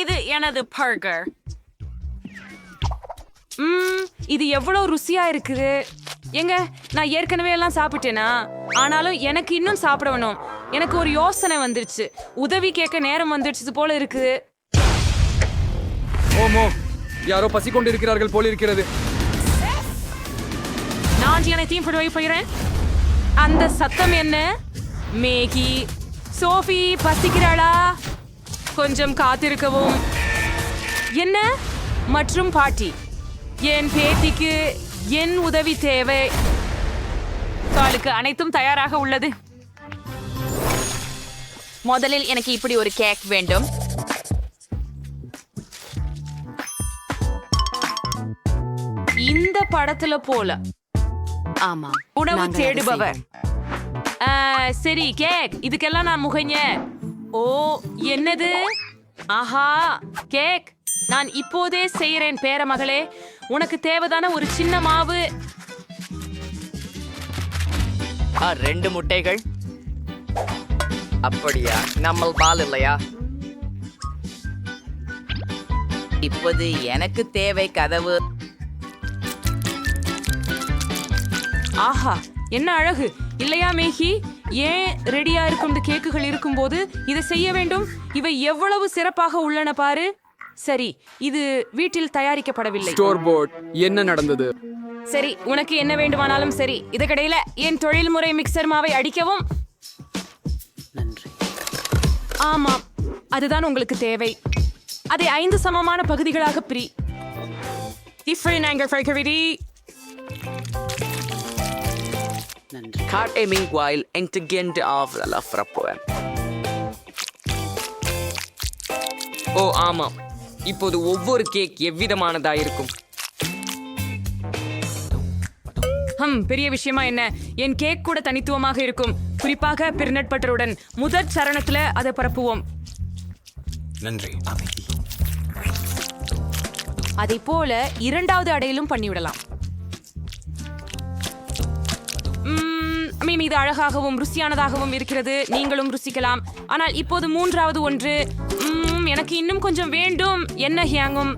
இது எனது பர்கர். ம் இது எவ்வளவு ருசியா இருக்குது. ஏங்க நான் ஏற்கனவே எல்லாம் சாப்பிட்டேனா? ஆனாலும் எனக்கு இன்னும் சாப்பிட வேணும் எனக்கு ஒரு யோசனை வந்துருச்சு. உதவி கேட்க நேரம் வந்துடுச்சு போல இருக்குது. ஓமோ யாரோ பசி கொண்டு இருக்கிறார்கள் போல இருக்கிறது. நான் அனைத்தையும் போய் போகிறேன் அந்த சத்தம் என்ன? மேகி. சோஃபி பசிக்கிறாளா? கொஞ்சம் காத்திருக்கவும். என்ன? மற்றும் பாட்டி என் பேத்திக்கு என் உதவி தேவை. காலுக்கு அனைத்தும் தயாராக உள்ளது. முதலில் எனக்கு இப்படி ஒரு கேக் வேண்டும். இந்த படத்துல போல. ஆமா உணவு தேடுபவர். சரி கேக். இதுக்கெல்லாம் நான் முகஞ்ச ஓ என்னது? ஆஹா கேக். நான் இப்போதே செய்யறேன் பேர மகளே உனக்கு தேவைதான ஒரு சின்ன மாவு. ஆ ரெண்டு முட்டைகள். அப்படியா? நம்ம பால் இல்லையா? இப்போது எனக்கு தேவை கதவு. ஆஹா என்ன அழகு. இல்லையா மேகி? ஏன் ரெடியா இருக்கும் இந்த கேக்குகள் இருக்கும்போது இதை செய்ய வேண்டும்? இவை எவ்வளவு சிறப்பாக உள்ளன பாரு. சரி இது வீட்டில் தயாரிக்கப்படவில்லை. ஸ்டோர் போர்ட் என்ன நடந்தது? சரி உனக்கு என்ன வேண்டுமானாலும் சரி. இதுக்கிடையில என் தொழில்முறை மிக்சர் மாவை அடிக்கவும். ஆமாம் அதுதான் உங்களுக்கு தேவை. அதை ஐந்து சமமான பகுதிகளாக பிரி. Different gravity. Cut a meanwhile intelligent of the love rapport. ஓ ஆமாம் இப்போது ஒவ்வொரு கேக் எவ்விதமானதா இருக்கும் ஹம் பெரிய விஷயமா என்ன என் கேக் கூட தனித்துவமாக இருக்கும் குறிப்பாக பிர்னட் பட்டருடன் முதற் சரணத்துல அதை பரப்புவோம் நன்றி அதை போல இரண்டாவது அடையிலும் பண்ணிவிடலாம் ம்ம், மீது அழகாகவும் ருசியானதாகவும் இருக்கிறது. நீங்களும் ருசிக்கலாம். ஆனால் இப்போது மூன்றாவது ஒன்று எனக்கு இன்னும் கொஞ்சம் வேண்டும். என்ன ஹியாங்கும்?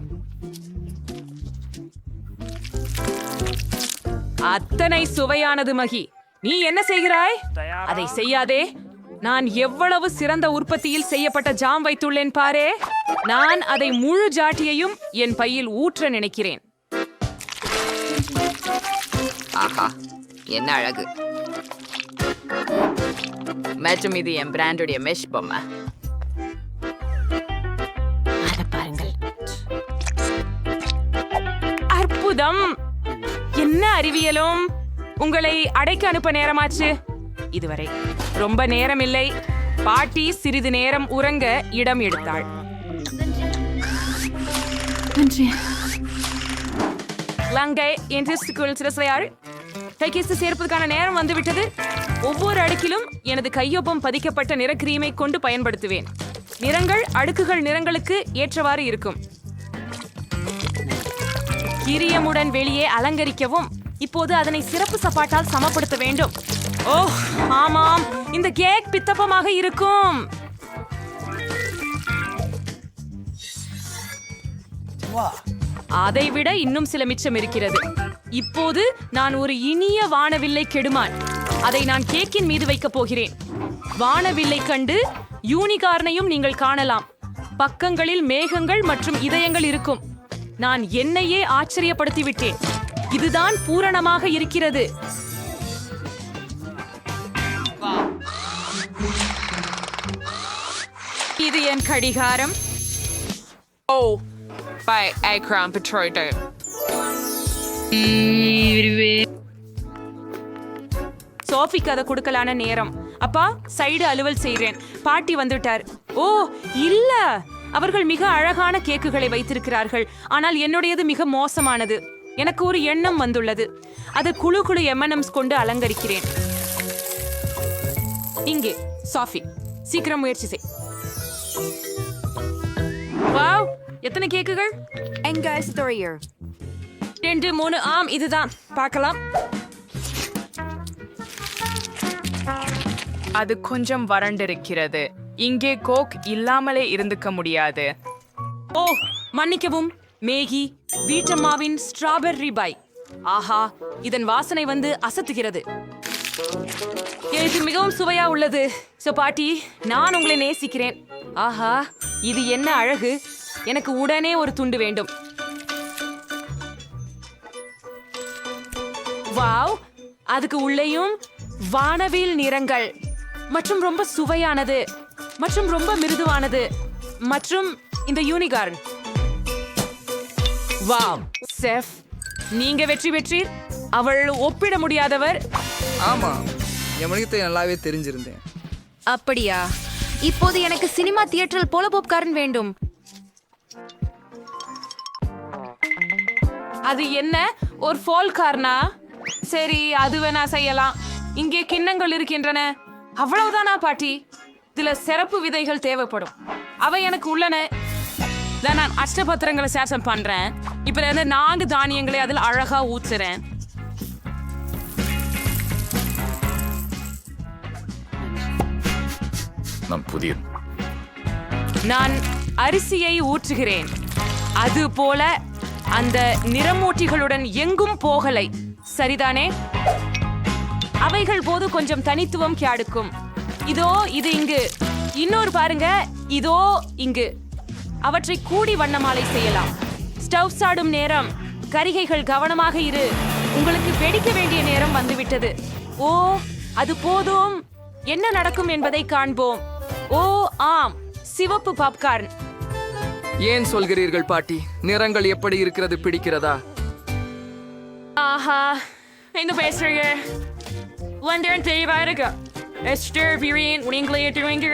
அத்தனை சுவையானது மகி. நீ என்ன செய்கிறாய்? அதை செய்யாதே. நான் எவ்வளவு சிறந்த உற்பத்தியில் செய்யப்பட்ட ஜாம் வைத்துள்ளேன் பாரே. நான் அதை முழு ஜாட்டியையும் என் பையில் ஊற்ற நினைக்கிறேன். ஆஹா என்ன அழகு. மற்றும் இது என் பிராண்டுடைய மெஷ் பொம்மை. அதை பாருங்கள். அற்புதம்! என்ன அறிவியலும்? உங்களை அடைக்க அனுப்ப நேரமாச்சு. இதுவரை ரொம்ப நேரம் இல்லை பாட்டி சிறிது நேரம் உறங்க இடம் எடுத்தாள். லங்கை என் சிறசையாள் கைகேசு சேர்ப்பதற்கான நேரம் வந்துவிட்டது. ஒவ்வொரு அடுக்கிலும் எனது கையொப்பம் பதிக்கப்பட்ட நிற கிரீமை கொண்டு பயன்படுத்துவேன். நிறங்கள் அடுக்குகள் நிறங்களுக்கு ஏற்றவாறு இருக்கும். கிரியமுடன் வெளியே அலங்கரிக்கவும் இப்போது அதனை சிறப்பு சப்பாட்டால் சமப்படுத்த வேண்டும். ஓ ஆமாம் இந்த கேக் பித்தப்பமாக இருக்கும். அதைவிட இன்னும் சில மிச்சம் இருக்கிறது. இப்போது நான் ஒரு இனிய வானவில்லை கெடுமான். அதை நான் கேக்கின் மீது வைக்கப் போகிறேன். வானவில்லை கண்டு யூனிகார்னையும் நீங்கள் காணலாம். பக்கங்களில் மேகங்கள் மற்றும் இதயங்கள் இருக்கும். நான் என்னையே ஆச்சரியப்படுத்தி விட்டேன் இதுதான் பூரணமாக இருக்கிறது. இது என் கடிகாரம். ஓ பை ஐக்ராம் பெட்ரோய்டு சோஃபிக்கு அதை கொடுக்கலான நேரம். அப்பா சைடு அலுவல் செய்றேன். பாட்டி வந்துட்டார். ஓ இல்ல. அவர்கள் மிக அழகான கேக்குகளை வைத்திருக்கிறார்கள். ஆனால் என்னுடையது மிக மோசமானது. எனக்கு ஒரு எண்ணம் வந்துள்ளது. அது குழு குழு எம்என்எம்ஸ் கொண்டு அலங்கரிக்கிறேன். இங்கே சாஃபி. சீக்கிரம் முயற்சி செய். வாவ் எத்தனை கேக்குகள்? எங்க ரெண்டு மூணு ஆம் இதுதான். பார்க்கலாம். அது கொஞ்சம் வறண்டிருக்கிறது. இங்கே கோக் இல்லாமலே இருந்துக்க முடியாது. ஓ மன்னிக்கவும். மேகி வீட்டம்மாவின் ஸ்ட்ராபெர்ரி பை. ஆஹா இதன் வாசனை வந்து அசத்துகிறது. எனக்கு மிகவும் சுவையா உள்ளது. சோ பாட்டி நான் உங்களை நேசிக்கிறேன். ஆஹா இது என்ன அழகு. எனக்கு உடனே ஒரு துண்டு வேண்டும். வாவ் அதுக்கு உள்ளேயும் வானவில் நிறங்கள். மற்றும் ரொம்ப சுவையானது மற்றும் ரொம்ப மிருதுவானது மற்றும் இந்த யூனிகார்ன் வாவ் செஃப் நீங்க வெற்றி பெற்றீர். அவள் ஒப்பிட முடியாதவர். ஆமா என் மனிதத்தை நல்லாவே தெரிஞ்சிருந்தேன். அப்படியா? இப்போது எனக்கு சினிமா தியேட்டரில் போல பாப்கார்ன் வேண்டும். அது என்ன? ஒரு ஃபோல் கார்னா சரி அது வேணா செய்யலாம். இங்கே கிண்ணங்கள் இருக்கின்றன. அவ்வளவுதானா பாட்டி? இதுல சிறப்பு விதைகள் தேவைப்படும். அவை எனக்கு உள்ளன. நான் அஷ்டபத்திரங்களை சேசம் பண்றேன். இப்ப இருந்து நான்கு தானியங்களை அதில் அழகா ஊத்துறேன். நான் புதிய நான் அரிசியை ஊற்றுகிறேன். அது போல அந்த நிறமூட்டிகளுடன் எங்கும் போகலை. சரிதானே? அவைகள் போது கொஞ்சம் தனித்துவம் கியாடுக்கும். இதோ இது இங்கு. இன்னொரு பாருங்க இதோ இங்கு. அவற்றை கூடி வண்ணமாலை செய்யலாம். ஸ்டவ் சாடும் நேரம். கரிகைகள் கவனமாக இரு. உங்களுக்கு வெடிக்க வேண்டிய நேரம் வந்துவிட்டது. ஓ அது போதும். என்ன நடக்கும் என்பதை காண்போம். ஓ ஆம். சிவப்பு பாப்கார்ன். ஏன் சொல்கிறீர்கள் பாட்டி? நிறங்கள் எப்படி இருக்கிறது? பிடிக்கிறதா? ஆஹா. இந்த பேசுறீங்க? வந்தேன் தெளிவா இருக்கு எஸ்டர் பிரியன் உங்களை ஏற்றுவீங்க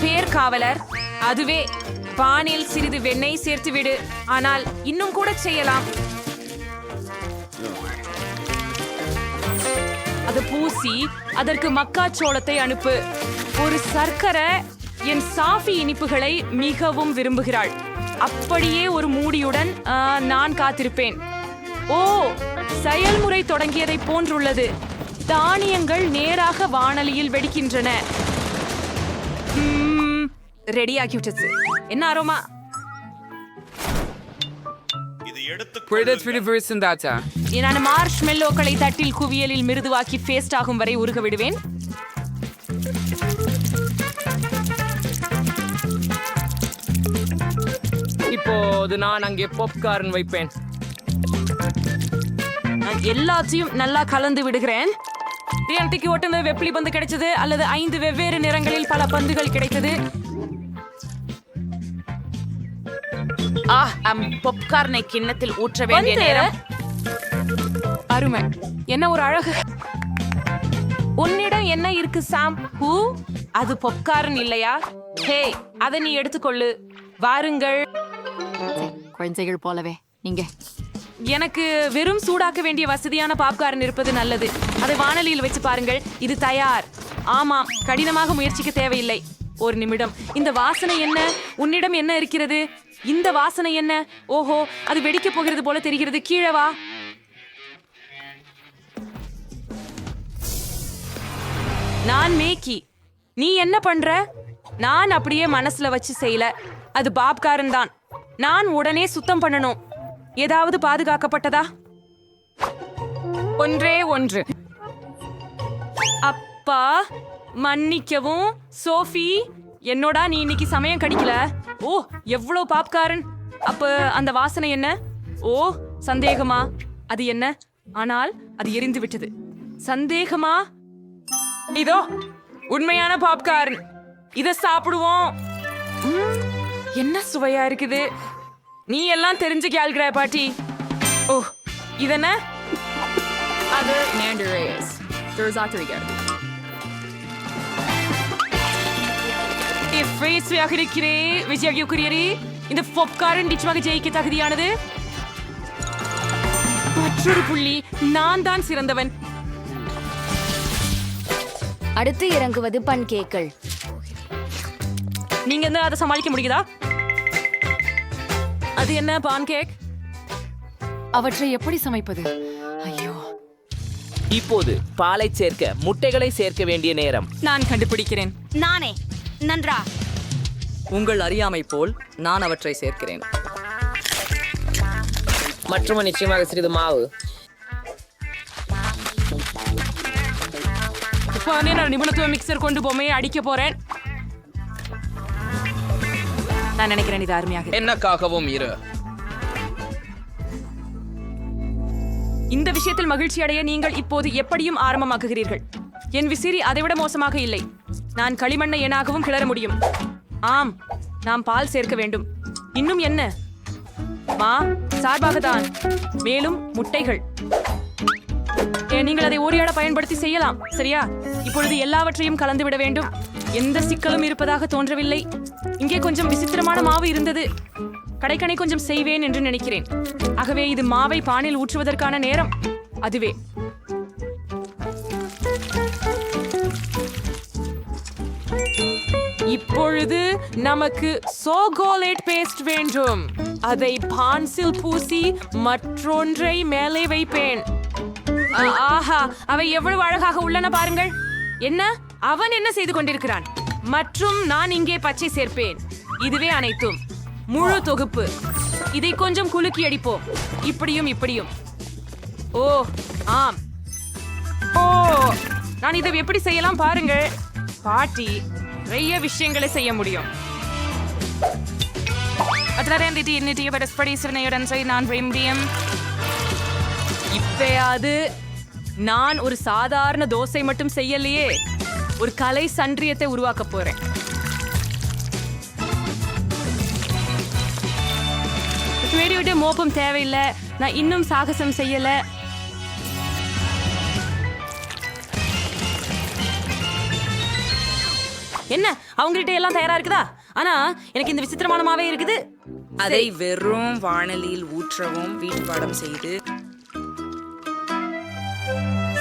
பேர் காவலர் அதுவே பானில் சிறிது வெண்ணெய் சேர்த்து விடு ஆனால் இன்னும் கூட செய்யலாம். அது பூசி அதற்கு மக்காச்சோளத்தை அனுப்பு. ஒரு சர்க்கரை என் சாஃபி இனிப்புகளை மிகவும் விரும்புகிறாள். அப்படியே ஒரு மூடியுடன் நான் காத்திருப்பேன். ஓ செயல்முறை தொடங்கியதை போன்றுள்ளது. தானியங்கள் நேராக வானலியில் வெடிக்கின்றன. ம், ரெடியாகிவிட்டது என்ன data. நான் மார்ஷ் மெல்லோக்களை தட்டில் குவியலில் மிருதுவாக்கி பேஸ்ட் ஆகும் வரை உருக விடுவேன். இப்போது நான் அங்கே பாப்கார்ன் வைப்பேன். நான் எல்லாத்தையும் நல்லா கலந்து விடுகிறேன். எனக்கு ஒட்டுன வெப்பிலி பந்து கிடைச்சது அல்லது ஐந்து வெவ்வேறு நிறங்களில் பல பந்துகள் கிடைத்தது. ஆ அம் பாப்கார்னை கிண்ணத்தில் ஊற்ற வேண்டிய நேரம். அருமை. என்ன ஒரு அழகு? உன்னிடம் என்ன இருக்கு சாம்? ஹூ? அது பொப்காரன் இல்லையா? ஹே அதை நீ எடுத்துக்கொள்ளு. வாருங்கள். குழந்தைகள் போலவே நீங்க. எனக்கு வெறும் சூடாக்க வேண்டிய வசதியான பாப்கார்ன் இருப்பது நல்லது. அதை வானலியில் வச்சு பாருங்கள். இது தயார். ஆமாம் கடினமாக முயற்சிக்க தேவையில்லை. ஒரு நிமிடம். இந்த வாசனை என்ன? உன்னிடம் என்ன இருக்கிறது? இந்த வாசனை என்ன? ஓஹோ அது வெடிக்கப் போகிறது போல தெரிகிறது. கீழே வா. நான் மேக்கி. நீ என்ன பண்ற? நான் அப்படியே மனசுல வச்சு செய்யல. அது பாப்காரன் தான். நான் உடனே சுத்தம் பண்ணணும். ஏதாவது பாதுகாக்கப்பட்டதா? ஒன்றே ஒன்று. அப்பா மன்னிக்கவும். சோஃபி என்னோட நீ இன்னைக்கு சமயம் கடிக்கல? ஓ எவ்வளோ பாப்காரன். அப்ப அந்த வாசனை என்ன? ஓ சந்தேகமா? அது என்ன? ஆனால் அது எரிந்து விட்டது. சந்தேகமா? இதோ உண்மையான பாப்கார்ன். இத சாப்பிடுவோம். என்ன சுவையா இருக்குது? நீ எல்லாம் தெரிஞ்சு கேள்கிற பாட்டி. ஓ இதென்ன? அது மேண்டரேஸ் இஃபேஸ்வையாக இருக்கிறே விஜயகுரியரே இந்த பாப்கார்ன் நிச்சயமாக ஜெயிக்க தகுதியானது? மற்றொரு புள்ளி நான் தான் சிறந்தவன். அடுத்து இறங்குவது பன் கேக்கள் நீங்க என்ன அதை சமாளிக்க முடியுதா? அது என்ன பான் கேக்? அவற்றை எப்படி சமைப்பது? ஐயோ. இப்போது பாலை சேர்க்க முட்டைகளை சேர்க்க வேண்டிய நேரம். நான் கண்டுபிடிக்கிறேன். நானே. நன்றா. உங்கள் அறியாமை போல் நான் அவற்றை சேர்க்கிறேன். மற்றும் நிச்சயமாக சிறிது மாவு. நிபுணத்துவ மிக்சர் கொண்டு பொம்மையை அடிக்க போறேன். நான் நினைக்கிறேன் இது அருமையாக. என்னக்காகவும் இரு. இந்த விஷயத்தில் மகிழ்ச்சி அடைய நீங்கள் இப்போது எப்படியும் ஆரம்பமாக்குகிறீர்கள். என் விசிறி அதைவிட மோசமாக இல்லை. நான் களிமண்ணை எனாகவும் கிளற முடியும். ஆம் நாம் பால் சேர்க்க வேண்டும். இன்னும் என்ன? மா சார்பாக தான். மேலும் முட்டைகள். நீங்கள் அதை ஓரியாட பயன்படுத்தி செய்யலாம் சரியா? இப்பொழுது எல்லாவற்றையும் கலந்து விட வேண்டும். எந்த சிக்கலும் இருப்பதாக தோன்றவில்லை. இங்கே கொஞ்சம் விசித்திரமான மாவு இருந்தது. கடைக்கணை கொஞ்சம் செய்வேன் என்று நினைக்கிறேன். ஆகவே இது மாவை பானில் ஊற்றுவதற்கான நேரம். அதுவே. இப்பொழுது நமக்கு சோகோலேட் பேஸ்ட் வேண்டும். அதை பான்சில் பூசி மற்றொன்றை மேலே வைப்பேன். ஆஹா அவை எவ்வளவு அழகாக உள்ளன பாருங்கள். என்ன? அவன் என்ன செய்து கொண்டிருக்கிறான்? மற்றும் நான் இங்கே பச்சை சேர்ப்பேன். இதுவே அனைத்தும். முழு தொகுப்பு. இதை கொஞ்சம் குலுக்கி அடிப்போம். இப்படியும் இப்படியும். ஓ ஆம். ஓ நான் இதை எப்படி செய்யலாம் பாருங்கள். பாட்டி நிறைய விஷயங்களை செய்ய முடியும். அதில் இன்னிட்டிய பரஸ்படீஸ்வரனையுடன் சரி நான் முடியும் இப்பயாவது நான் ஒரு சாதாரண தோசை மட்டும் செய்யலையே. ஒரு கலை சன்றியத்தை உருவாக்க போறேன். விட்டு விட்டு மோப்பம் தேவையில்லை. நான் இன்னும் சாகசம் செய்யல. என்ன? அவங்ககிட்ட எல்லாம் தயாரா இருக்குதா? ஆனா எனக்கு இந்த விசித்திரமான மாவே இருக்குது. அதை வெறும் வாணலியில் ஊற்றவும் வீட்டு பாடம் செய்து.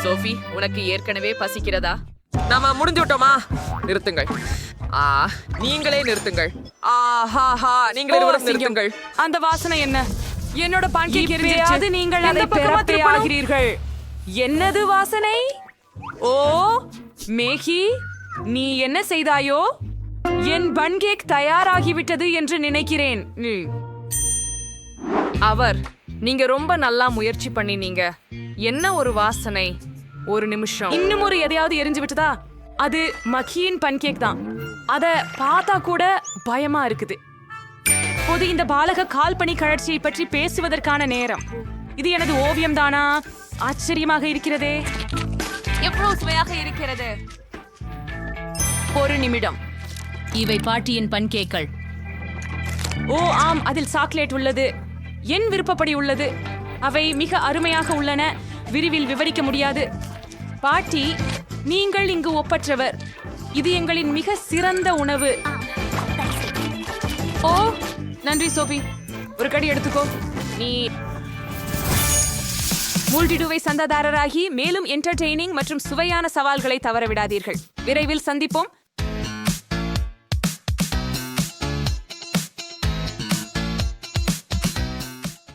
சோஃபி உனக்கு ஏற்கனவே பசிக்கிறதா? நாம முடிஞ்சு விட்டோமா நிறுத்துங்கள். ஆ நீங்களே நிறுத்துங்கள். ஆஹாஹா நீங்கள் இருவரும். நிறுத்துங்கள். அந்த வாசனை என்ன? என்னோட பான்கேக் எரிஞ்சிருச்சு. நீங்கள் அதை பக்கமா பெறப்பே? ஆகிறீர்கள்? என்னது வாசனை? ஓ மேகி நீ என்ன செய்தாயோ? என் பன்கேக் தயாராகிவிட்டது என்று நினைக்கிறேன். அவர் நீங்க ரொம்ப நல்லா முயற்சி பண்ணினீங்க. என்ன ஒரு வாசனை? ஒரு நிமிஷம். இன்னும் ஒரு எதையாவது எரிஞ்சு விட்டதா? அது மக்கியின் பன்கேக் தான். அத பார்த்தா கூட பயமா இருக்குது. பொது இந்த பாலக கால்பனி கழற்சியை பற்றி பேசுவதற்கான நேரம். இது எனது ஓவியம் தானா? ஆச்சரியமாக இருக்கிறதே. எவ்வளவு சுவையாக இருக்கிறது? ஒரு நிமிடம். இவை பாட்டியின் பன்கேக்கள் ஓ ஆம் அதில் சாக்லேட் உள்ளது. என் விருப்பப்படி உள்ளது. அவை மிக அருமையாக உள்ளன. விரிவில் விவரிக்க முடியாது. பாட்டி நீங்கள் இங்கு ஒப்பற்றவர். இது எங்களின் மிக சிறந்த உணவு. ஓ நன்றி சோபி. ஒரு கடி எடுத்துக்கோ. நீ மூல்டிடுவை சந்தாதாரராகி மேலும் என்டர்டெய்னிங் மற்றும் சுவையான சவால்களை தவறவிடாதீர்கள். விரைவில் சந்திப்போம்.